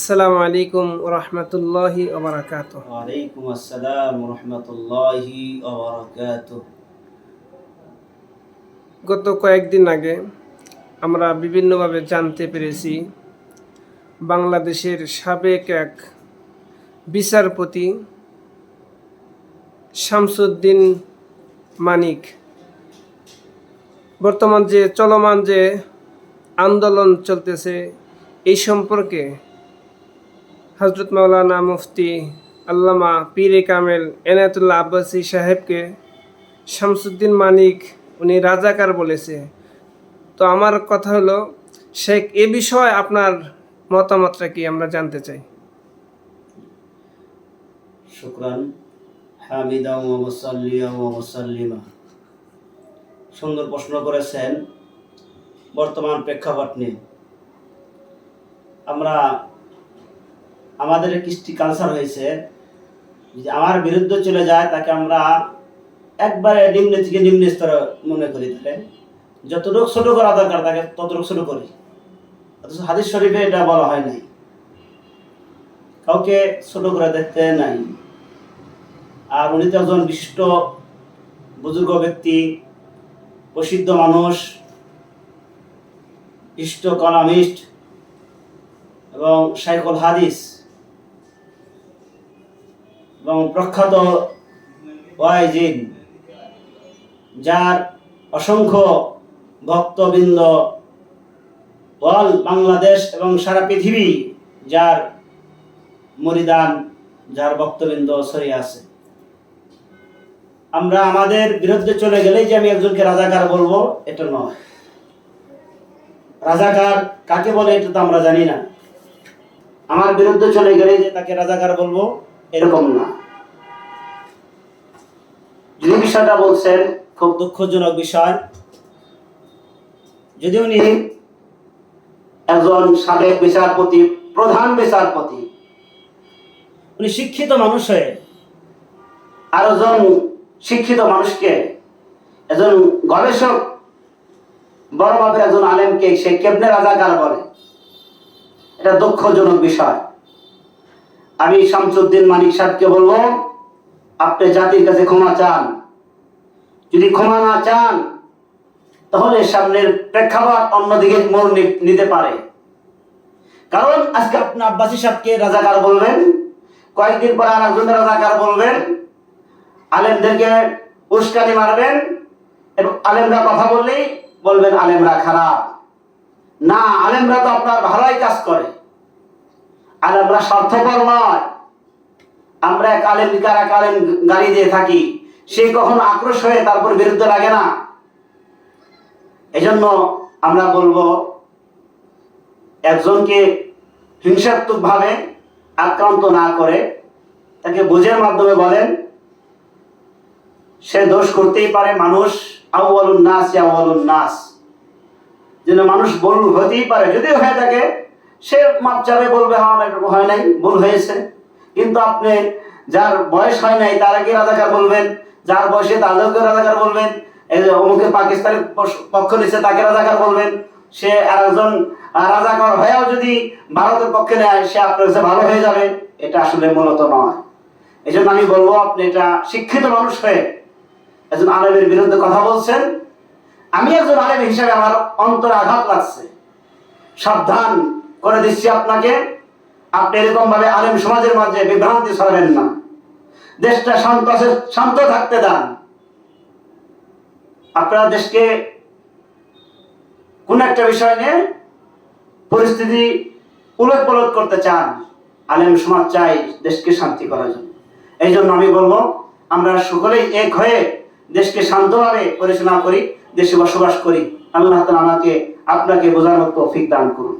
আসসালামু আলাইকুম রহমতুল্লাহি ওবরাকাত ওয়ালাইকুম আসসালাম রহমতুল্লাহি ওবরাকাতুহ। গত কয়েকদিন আগে আমরা বিভিন্নভাবে জানতে পেরেছি বাংলাদেশের সাবেক এক বিচারপতি শামসুদ্দিন মানিক। বর্তমান যে চলমান যে আন্দোলন চলতেছে এই সম্পর্কে হজরত মাওলানা মুফতি আল্লামা পীরে কামেল এনায়তুল্লাহ আব্বাসী সাহেবকে শামসুদ্দিন মানিক, উনি রাজাকার বলেছে। তো আমার কথা হলো, শেখ, এ বিষয়ে আপনার মতামতটা কি? আমরা জানতে চাই। শুকরান, হামিদা ওয়া মুসাল্লিয়া সুন্দর প্রশ্ন করেছেন, বর্তমান প্রেক্ষাপট নিয়ে। আমরা আমাদের কৃষ্টি কালচার হয়েছে। যে আমার বিরুদ্ধে চলে যায়, তাকে আমরা একবারে নিম্ন থেকে নিম্ন স্তরে মনে করি তাহলে। যতটুকু ছোট করা দরকার, তাকে ততটুকু ছোট করি। অথচ হাদিস শরীফে এটা বলা হয় নাই। কাউকে ছোট করে দেখতে নাই। আর উনি তো একজন বিশিষ্ট বুজুর্গ ব্যক্তি, প্রসিদ্ধ মানুষ ইষ্ট কলামিস্ট এবং শাইখুল হাদিস। এবং প্রখ্যাত ওয়াইজিন যার অসংখ্য ভক্তবৃন্দ অল বাংলাদেশ এবং সারা পৃথিবী যার মরিদান, যার ভক্তবৃন্দ ছড়িয়ে আছে। আমরা আমাদের বিরুদ্ধে চলে গেলেই যে আমি একজনকে রাজাকার বলব, এটা নয়। রাজাকার কাকে বলে এটা তো আমরা জানি না। আমার বিরুদ্ধে চলে গেলেই যে তাকে রাজাকার বলব এরকম না। যদি বিষয়টা বলছেন, খুব দুঃখজনক বিষয়। যদি উনি একজন সাবেক বিচারপতি, প্রধান বিচারপতি, উনি শিক্ষিত মানুষ হয়ে আর একজন শিক্ষিত মানুষকে, একজন গবেষক, বড় একজন আলেমকে সে কেমনে রাজাকার বলে, এটা দুঃখজনক বিষয়। আমি শামসুদ্দিন মানিক সাহেবকে বলব, আপনি জাতির কাছে ক্ষমা চান। যদি ক্ষমা না চান, তাহলে সামনের প্রেক্ষাপট অন্যদিকে মোড় নিতে পারে। কারণ আজকে আপনি আব্বাসী সাহেবকে রাজাকার বলবেন, কয়েকদিন পরে আর একজনের রাজাকার বলবেন, আলেমদেরকে উস্কানি মারবেন এবং আলেমরা কথা বললেই বলবেন আলেমরা খারাপ। না, আলেমরা তো আপনার ভালোই কাজ করে। আলেমরা স্বার্থপর নয়। আমরা এক আলেম কার এক আলেম গাড়ি দিয়ে থাকি। সে কখনো আক্রোশ হয়ে তারপর বিরুদ্ধে লাগে না। এজন্য আমরা বলব, একজনকে হিংসাত্মকভাবে আক্রান্ত না করে, তাকে বুঝের মাধ্যমে বলেন, সে দোষ করতেই পারে, মানুষ আউয়ালুন নাস নাস। যেন মানুষ ভুল হতেই পারে, যদিও হয়ে থাকে সে মাপ চাবে বলবে হ্যাঁ আমার এটা হয় নাই, ভুল হয়েছে। কিন্তু আপনি যার বয়স হয় নাই তারাকে রাজাকার বলবেন, যার বয়সে তাদেরকে রাজাকার বলবেন অমুকে পাকিস্তানের পক্ষ- নিচ্ছে তাকে রাজাকার বলবেন, সে আর একজন রাজাকার হয়েও যদি ভারতের পক্ষে নেয়, সে আপনার কাছে ভালো হয়ে যাবে, এটা আসলে মূলত নয়। এই জন্য আমি বলব, আপনি এটা শিক্ষিত মানুষ হয়ে একজন আলেমের বিরুদ্ধে কথা বলছেন। আমি একজন আলেম হিসেবে আমার অন্তর আঘাত লাগছে। সাবধান করে দিচ্ছি আপনাকে। আপনি এরকম ভাবে আলেম সমাজের মাঝে বিভ্রান্তি ছড়াবেন না। দেশটা শান্ত শান্ত থাকতে দেন। আপনারা দেশকে কোন একটা বিষয় নিয়ে পরিস্থিতি উলট পলট করতে চান, আলেম সমাজ চাই দেশকে শান্তি করার জন্য। এই জন্য আমি বলব, আমরা সকলেই এক হয়ে দেশকে শান্তভাবে পরিচালনা করি, দেশে বসবাস করি। আল্লাহ তাআলা আমাকে, আপনাকে বোঝানোর তৌফিক দান করুন।